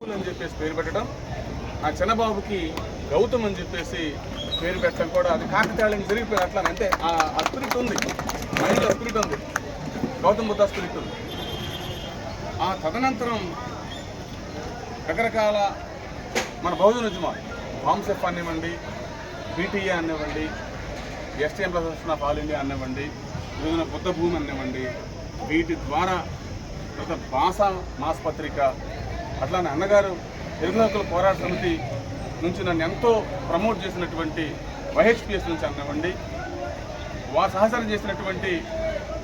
అని చెప్పేసి పేరు పెట్టడం ఆ చిన్నబాబుకి గౌతమ్ అని చెప్పేసి పేరు పెట్టడం కూడా అది కాకతాళం జరిగిపోయి అట్లా అంటే ఆ అస్పిరిట్ ఉంది. మైండ్లో అస్పిరిట్ ఉంది. గౌతమ్ బుద్ధ అస్పిరిట్ ఉంది. ఆ తదనంతరం రకరకాల మన బహుజన ఉద్యమాలు బాంసెఫ్ అనివ్వండి బీటీఏ అనివ్వండి ఎస్టీఎం ప్రదర్శన ఆఫ్ ఆల్ ఇండియా అనివ్వండి ఈరోజున బుద్ధ భూమి అనివ్వండి వీటి ద్వారా తర్వాత భాష మాస్ పత్రిక అట్లానే అన్నగారు తెలుగు పోరాట సమితి నుంచి నన్ను ఎంతో ప్రమోట్ చేసినటువంటి వైహెచ్పిఎస్ నుంచి అన్నవండి. వా సహచారం చేసినటువంటి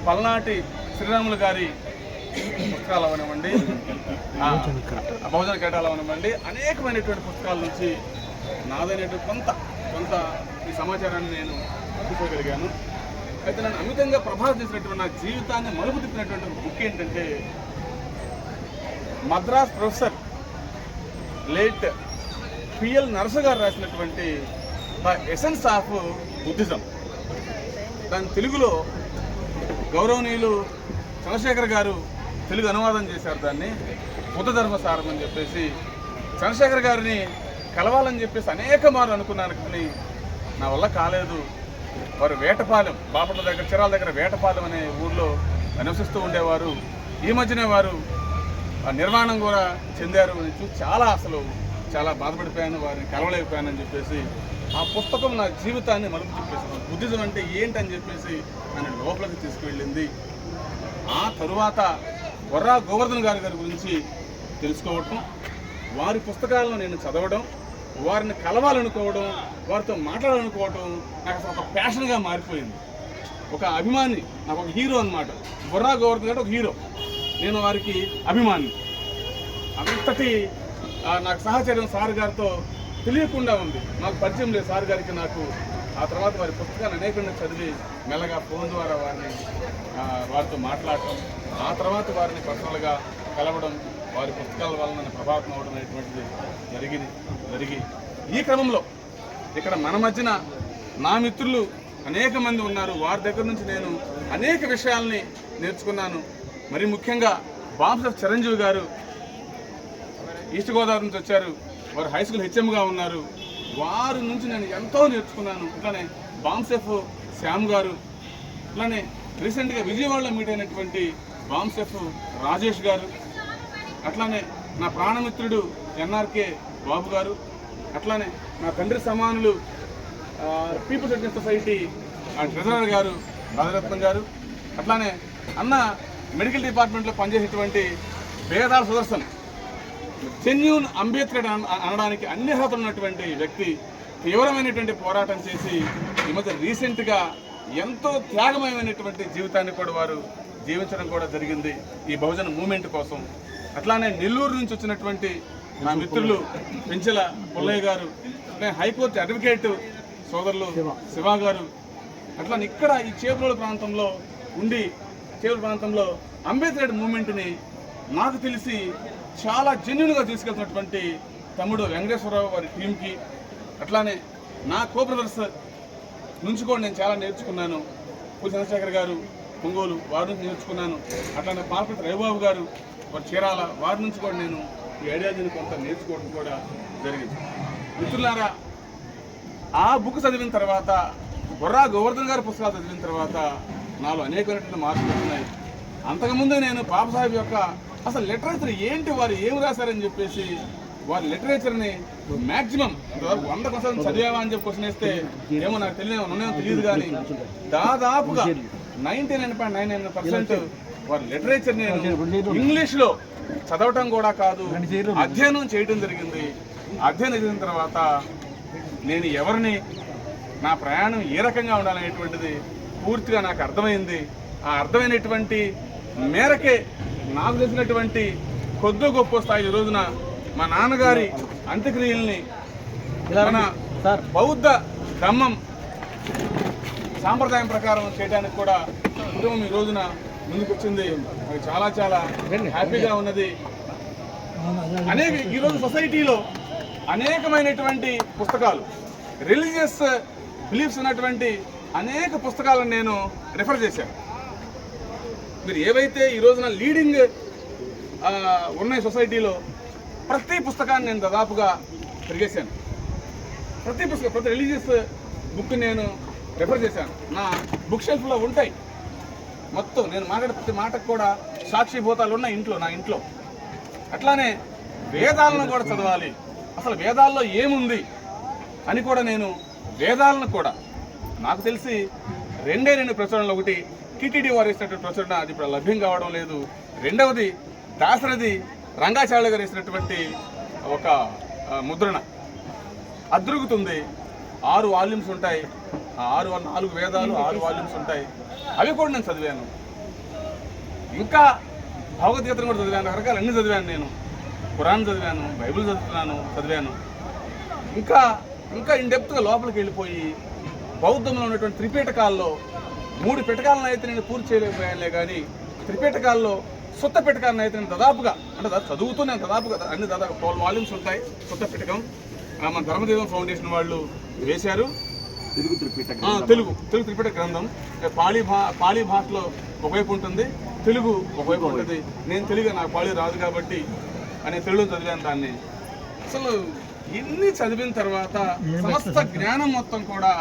పల్నాటి శ్రీరాములు గారి పుస్తకాలు అవనివ్వండి. భోజన కేటాలు అవనివ్వండి. అనేకమైనటువంటి పుస్తకాల నుంచి నాదైనటువంటి కొంత కొంత ఈ సమాచారాన్ని నేను తీసుకోగలిగాను అయితే నన్ను అమితంగా ప్రభావితం చేసినటువంటి నా జీవితాన్ని మలుపు తిప్పినటువంటి బుక్ ఏంటంటే Madras professor late P L Narasa garu రాసినటువంటి ద ఎసెన్స్ ఆఫ్ బుద్ధిజం. దాని తెలుగులో గౌరవనీయులు చంద్రశేఖర్ గారు తెలుగు అనువాదం చేశారు దాన్ని. బుద్ధ ధర్మసారం అని చెప్పేసి చంద్రశేఖర్ గారిని కలవాలని చెప్పేసి అనేక మార్లు అనుకున్నాను కానీ నా వల్ల కాలేదు. వారు వేటపాలెం బాపట్ల దగ్గర చిరాల దగ్గర వేటపాలెం అనే ఊర్లో నివసిస్తూ ఉండేవారు. ఈ మధ్యనే వారు నిర్మాణం కూడా చెందారు అని చూసి చాలా అసలు చాలా బాధపడిపోయాను వారిని కలవలేకపోయానని చెప్పేసి ఆ పుస్తకం నా జీవితాన్ని మలుపు చెప్పేసి బుద్ధిజం అంటే ఏంటని చెప్పేసి నన్ను లోపలికి తీసుకువెళ్ళింది. ఆ తరువాత వర్రా గోవర్ధన్ గారి గారి గురించి తెలుసుకోవటం వారి పుస్తకాలను నేను చదవడం వారిని కలవాలనుకోవడం వారితో మాట్లాడాలనుకోవడం నాకు అసలు ఒక ప్యాషన్గా మారిపోయింది. ఒక అభిమాని నాకు ఒక హీరో అన్నమాట. బుర్రా గోవర్ధన్ గారు ఒక హీరో నేను వారికి అభిమాని. అంతటి నాకు సహచర్యం సార్ గారితో తెలియకుండా ఉంది. నాకు పరిచయం లేదు సార్ గారికి నాకు. ఆ తర్వాత వారి పుస్తకాలు అనేకంగా చదివి మెల్లగా ఫోన్ ద్వారా వారిని వారితో మాట్లాడటం ఆ తర్వాత వారిని పర్సనల్గా కలవడం వారి పుస్తకాల వల్ల నన్ను ప్రభావితం అవడం అనేటువంటిది జరిగింది జరిగి ఈ క్రమంలో ఇక్కడ మన మధ్యన నా మిత్రులు అనేక మంది ఉన్నారు. వారి దగ్గర నుంచి నేను అనేక విషయాల్ని నేర్చుకున్నాను. మరి ముఖ్యంగా బాంబ్స్ చిరంజీవి గారు ఈస్ట్ గోదావరి నుంచి వచ్చారు. వారు హై స్కూల్ హెచ్ఎంగా ఉన్నారు. వారి నుంచి నేను ఎంతో నేర్చుకున్నాను. ఇట్లానే బాంసెఫ్ శ్యామ్ గారు ఇట్లానే రీసెంట్గా విజయవాడలో మీట్ అయినటువంటి బాంసెఫ్ రాజేష్ గారు అట్లానే నా ప్రాణమిత్రుడు ఎన్ఆర్కే బాబు గారు అట్లానే నా తండ్రి సమానులు పీపుల్స్ ఎడ్యుకేషన్ సొసైటీ ట్రెజరర్ గారు రాజరత్నం గారు అట్లానే అన్న మెడికల్ డిపార్ట్మెంట్లో పనిచేసేటువంటి వేదాల సుదర్శన్ జెన్యూన్ అంబేద్కర్ అన- అనడానికి అన్ని అర్హతలు ఉన్నటువంటి వ్యక్తి తీవ్రమైనటువంటి పోరాటం చేసి ఈ మధ్య రీసెంట్గా ఎంతో త్యాగమయమైనటువంటి జీవితాన్ని కూడా వారు జీవించడం కూడా జరిగింది ఈ బహుజన మూమెంట్ కోసం. అట్లానే నెల్లూరు నుంచి వచ్చినటువంటి నా మిత్రులు పెంచెల పుల్లయ్య గారు అట్లానే హైకోర్టు అడ్వకేట్ సోదరులు శివ గారు అట్లా ఇక్కడ ఈ చేపలోడు ప్రాంతంలో ఉండి చేపల ప్రాంతంలో అంబేద్కర్ మూమెంట్ని నాకు తెలిసి చాలా జెన్యున్గా తీసుకెళ్తున్నటువంటి తమ్ముడు వెంకటేశ్వరరావు వారి టీంకి అట్లానే నా కో బ్రదర్స్ నుంచి కూడా నేను చాలా నేర్చుకున్నాను. పూజ చంద్రశేఖర్ గారు ఒంగోలు వారి నుంచి నేర్చుకున్నాను. అట్లానే పాల్పతి రవిబాబు గారు వారు చీరాల వారి నుంచి కూడా నేను ఈ ఐడియాలజీని కొంత నేర్చుకోవడం కూడా జరిగింది. మిత్రులారా ఆ బుక్ చదివిన తర్వాత బొర్రా గోవర్ధన్ గారి పుస్తకాలు చదివిన తర్వాత నాలో అనేకమైనటువంటి మార్పులు ఉన్నాయి. అంతకుముందే నేను బాబాసాహెబ్ యొక్క అసలు లిటరేచర్ ఏంటి? వారు ఏం రాశారని చెప్పేసి వారి లిటరేచర్ని మ్యాక్సిమం ఇంతవరకు వంద కోసం చదివావా అని చెప్పి క్వశ్చన్ వేస్తే ఏమో నాకు తెలియదు ఉన్నాయో తెలియదు కానీ దాదాపుగా ninety nine point nine nine percent వారి లిటరేచర్ నేను ఇంగ్లీష్లో చదవటం కూడా కాదు అధ్యయనం చేయడం జరిగింది. అధ్యయనం చేసిన తర్వాత నేను ఎవరిని నా ప్రయాణం ఏ రకంగా ఉండాలనేటువంటిది పూర్తిగా నాకు అర్థమైంది. ఆ అర్థమైనటువంటి మేరకే నాకు తెలిసినటువంటి కొద్ది గొప్ప స్థాయి ఈ రోజున మా నాన్నగారి అంత్యక్రియల్ని మన బౌద్ధ ధమ్మం సాంప్రదాయం ప్రకారం చేయడానికి కూడా కుటుంబం ఈ రోజున ముందుకు వచ్చింది నాకు చాలా చాలా హ్యాపీగా ఉన్నది. అనేక ఈరోజు సొసైటీలో అనేకమైనటువంటి పుస్తకాలు రిలీజియస్ బిలీఫ్స్ ఉన్నటువంటి అనేక పుస్తకాలను నేను రిఫర్ చేశాను మీరు ఏవైతే ఈ రోజున లీడింగ్ ఉన్నాయి సొసైటీలో ప్రతి పుస్తకాన్ని నేను దాదాపుగా తిరిగేశాను. ప్రతి పుస్తకం ప్రతి రిలీజియస్ బుక్ నేను రిఫర్ చేశాను. నా బుక్ షెల్ఫ్లో ఉంటాయి. మొత్తం నేను మాట్లాడే ప్రతి మాటకు కూడా సాక్షిభూతాలు ఉన్నాయి ఇంట్లో నా ఇంట్లో. అట్లానే వేదాలను కూడా చదవాలి. అసలు వేదాల్లో ఏముంది అని కూడా నేను వేదాలను కూడా నాకు తెలిసి రెండే రెండు ప్రచురణలు. ఒకటి టీటీడీ వారు ఇచ్చినటువంటి ప్రచురణ అది ఇప్పుడు లభ్యం కావడం లేదు. రెండవది దాసరథి రంగాచార్య గారు ఇచ్చినటువంటి ఒక ముద్రణ. అదృగుతుంది ఆరు వాల్యూమ్స్ ఉంటాయి. ఆరు నాలుగు వేదాలు ఆరు వాల్యూమ్స్ ఉంటాయి. అవి కూడా నేను చదివాను. ఇంకా భగవద్గీతను కూడా చదివాను. రకరకాలు అన్నీ చదివాను నేను. ఖురాన్ చదివాను బైబిల్ చదువుతున్నాను చదివాను. ఇంకా ఇంకా ఇన్ డెప్త్గా లోపలికి వెళ్ళిపోయి బౌద్ధంలో ఉన్నటువంటి త్రిపీఠకాల్లో మూడు పిటకాలను అయితే నేను పూర్తి చేయలేకపోయానులే కానీ త్రిపీఠకాల్లో సుత్త పిటకాలను అయితే నేను దాదాపుగా అంటే చదువుతూ నేను దాదాపుగా అన్ని దాదాపు ట్వెల్వ్ వాల్యూమ్స్ ఉంటాయి సుత్త పిటకం ఆ, మన ధర్మదేవం ఫౌండేషన్ వాళ్ళు వేశారు. తెలుగు త్రిపీఠ ఆ, తెలుగు తెలుగు త్రిపిట గ్రంథం. పాళీ భా పాళీ భాషలో ఒకవైపు ఉంటుంది తెలుగు ఒకవైపు ఉంటుంది. నేను తెలుగు నాకు పాళీ రాదు కాబట్టి అనే తెలుగు చదివాను దాన్ని. అసలు ఇన్ని చదివిన తర్వాత సమస్త జ్ఞానం మొత్తం కూడా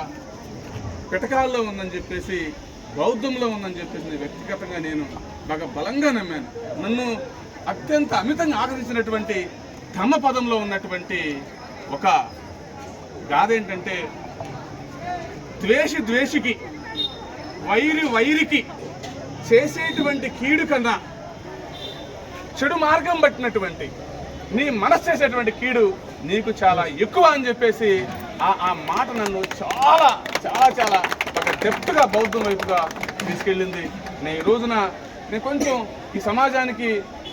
పిటకాల్లో ఉందని చెప్పేసి బౌద్ధంలో ఉందని చెప్పేసి వ్యక్తిగతంగా నేను బాగా బలంగా నమ్మాను. నన్ను అత్యంత అమితంగా ఆకర్షించినటువంటి ధమ్మ పదంలో ఉన్నటువంటి ఒక గాథ ఏంటంటే ద్వేషి ద్వేషికి వైరి వైరికి చేసేటువంటి కీడు కన్నా చెడు మార్గం పట్టినటువంటి నీ మనసు చేసేటువంటి కీడు నీకు చాలా ఎక్కువ అని చెప్పేసి ఆ మాట నన్ను చాలా చాలా చాలా ఒక డెప్త్గా బౌద్ధం వైపుగా తీసుకెళ్ళింది. నేను ఈ రోజున నేను కొంచెం ఈ సమాజానికి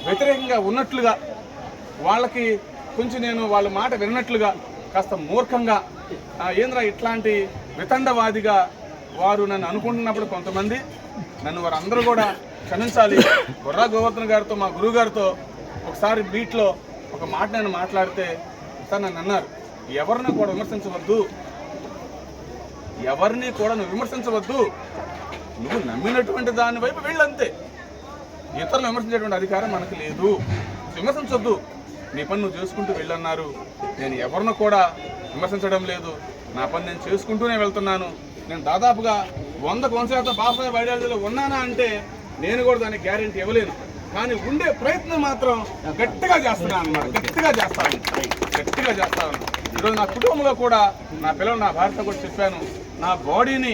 వ్యతిరేకంగా ఉన్నట్లుగా వాళ్ళకి కొంచెం నేను వాళ్ళ మాట విన్నట్లుగా కాస్త మూర్ఖంగా ఆ, ఏంద్రా ఇట్లాంటి వితండవాదిగా వారు నన్ను అనుకుంటున్నప్పుడు కొంతమంది నన్ను వారందరూ కూడా క్షమించాలి. బుర్రా గోవర్ధన్ గారితో మా గురువు గారితో ఒకసారి బీట్లో ఒక మాట నేను మాట్లాడితే సార్ నన్ను అన్నారు. ఎవరిని కూడా విమర్శించవద్దు. ఎవరిని కూడా నువ్వు విమర్శించవద్దు. నువ్వు నమ్మినటువంటి దాని వైపు వెళ్ళంతే. ఇతరులు విమర్శించేటువంటి అధికారం మనకు లేదు. విమర్శించొద్దు. నీ పని నువ్వు చేసుకుంటూ వెళ్ళన్నారు. నేను ఎవరిని కూడా విమర్శించడం లేదు. నా పని నేను చేసుకుంటూనే వెళ్తున్నాను. నేను దాదాపుగా వంద కొంశాతం బాబాసాహెబ్ ఐడియాలజీలో ఉన్నానా అంటే నేను కూడా దానికి గ్యారెంటీ ఇవ్వలేను. కానీ ఉండే ప్రయత్నం మాత్రం గట్టిగా చేస్తున్నాను అన్నమాట. గట్టిగా చేస్తాను. గట్టిగా చేస్తాను. ఈరోజు నా కుటుంబంలో కూడా నా పిల్లలు నా భార్యతో కూడా చెప్పాను నా బాడీని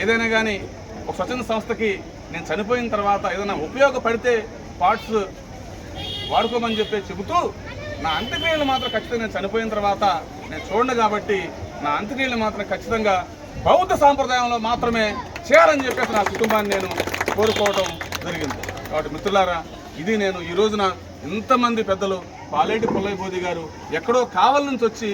ఏదైనా కానీ ఒక స్వచ్ఛంద సంస్థకి నేను చనిపోయిన తర్వాత ఏదైనా ఉపయోగపడితే పార్ట్స్ వాడుకోమని చెప్పి చెబుతూ నా అంత్యక్రియలు మాత్రం ఖచ్చితంగా నేను చనిపోయిన తర్వాత నేను చూడండి కాబట్టి నా అంత్యక్రియలు మాత్రం ఖచ్చితంగా బౌద్ధ సాంప్రదాయంలో మాత్రమే చేయాలని చెప్పేసి నా కుటుంబాన్ని నేను కోరుకోవడం జరిగింది. కాబట్టి మిత్రులారా ఇది నేను ఈ రోజున ఇంతమంది పెద్దలు పాలేటి పుల్లయ్య గారు ఎక్కడో కావల నుంచి వచ్చి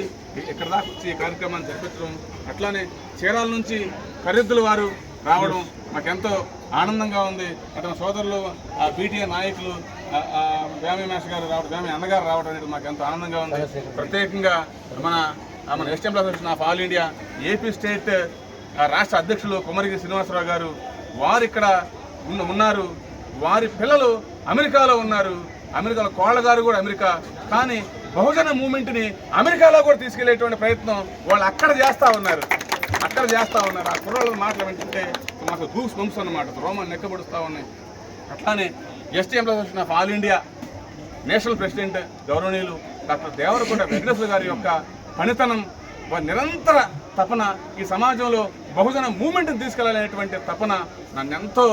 ఇక్కడ దాకా వచ్చి ఈ కార్యక్రమాన్ని జరిపించడం అట్లానే చీరాల నుంచి ఖరీదుల వారు రావడం మాకెంతో ఆనందంగా ఉంది. అతని సోదరులు ఆ బీటీఏ నాయకులు ఆ, మేష్ మేష గారు రావడం వేమి అన్నగారు రావడం అనేది మాకు ఎంతో ఆనందంగా ఉంది. ప్రత్యేకంగా మన మన STM association of all India AP state ఆ, రాష్ట్ర అధ్యక్షులు కుమరిగిరి శ్రీనివాసరావు గారు వారు ఇక్కడ ఉన్న- ఉన్నారు. వారి పిల్లలు అమెరికాలో ఉన్నారు. అమెరికాలో కోళ్ళ గారు కూడా అమెరికా. కానీ బహుజన మూమెంట్ని అమెరికాలో కూడా తీసుకెళ్ళేటువంటి ప్రయత్నం వాళ్ళు అక్కడ చేస్తూ ఉన్నారు. అక్కడ చేస్తూ ఉన్నారు. ఆ కుర్రాళ్ళ మాటలు వింటుంటే మాకు గూస్ బంప్స్ అన్నమాట. రోమన్ నెక్కబడుస్తూ ఉన్నాయి. అట్లానే STM employ of all India national president గౌరవనీయులు డాక్టర్ దేవరకొండ వెంకటేశ్వర గారి యొక్క పనితనం వారి నిరంతర తపన ఈ సమాజంలో బహుజన మూమెంట్ని తీసుకెళ్ళాలనేటువంటి తపన నన్ను ఎంతో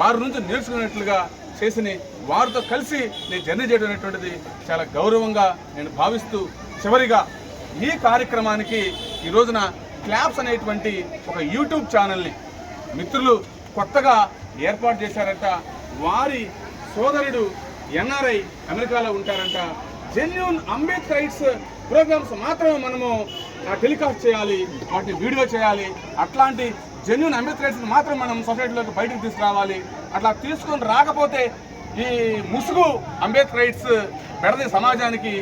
వారి నుంచి నేర్చుకునేట్లుగా చేసి వారితో కలిసి నేను జర్నీ చేయడం అనేటువంటిది చాలా గౌరవంగా నేను భావిస్తూ చివరిగా ఈ కార్యక్రమానికి ఈ రోజున క్లాప్స్ అనేటువంటి ఒక యూట్యూబ్ ఛానల్ని మిత్రులు కొత్తగా ఏర్పాటు చేశారంట. వారి సోదరుడు ఎన్ఆర్ఐ అమెరికాలో ఉంటారంట. జెన్యున్ అంబేద్కర్ రైట్స్ ప్రోగ్రామ్స్ మాత్రమే మనము ఆ, టెలికాస్ట్ చేయాలి వాటిని వీడియో చేయాలి అట్లాంటి జెన్యున్ అంబేద్కర్ మాత్రం మనం సొసైటీలోకి బయటకు తీసుకురావాలి. అట్లా తీసుకొని రాకపోతే ఈ ముసుగు అంబేద్కర్ రైట్స్ పెడది సమాజానికి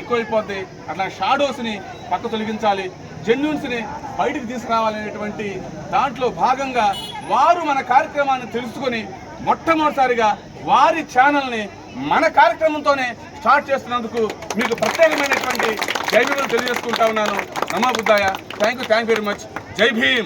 ఎక్కువైపోద్ది. అట్లా షాడోస్ని పక్క తొలగించాలి. జెన్యున్స్ని బయటికి తీసుకురావాలనేటువంటి దాంట్లో భాగంగా వారు మన కార్యక్రమాన్ని తెలుసుకొని మొట్టమొదటిసారిగా వారి ఛానల్ని మన కార్యక్రమంతోనే స్టార్ట్ చేస్తున్నందుకు మీకు ప్రత్యేకమైనటువంటి జై భీములు తెలియజేసుకుంటా ఉన్నాను. నమో బుద్ధాయ. Thank you thank very much జై భీమ్.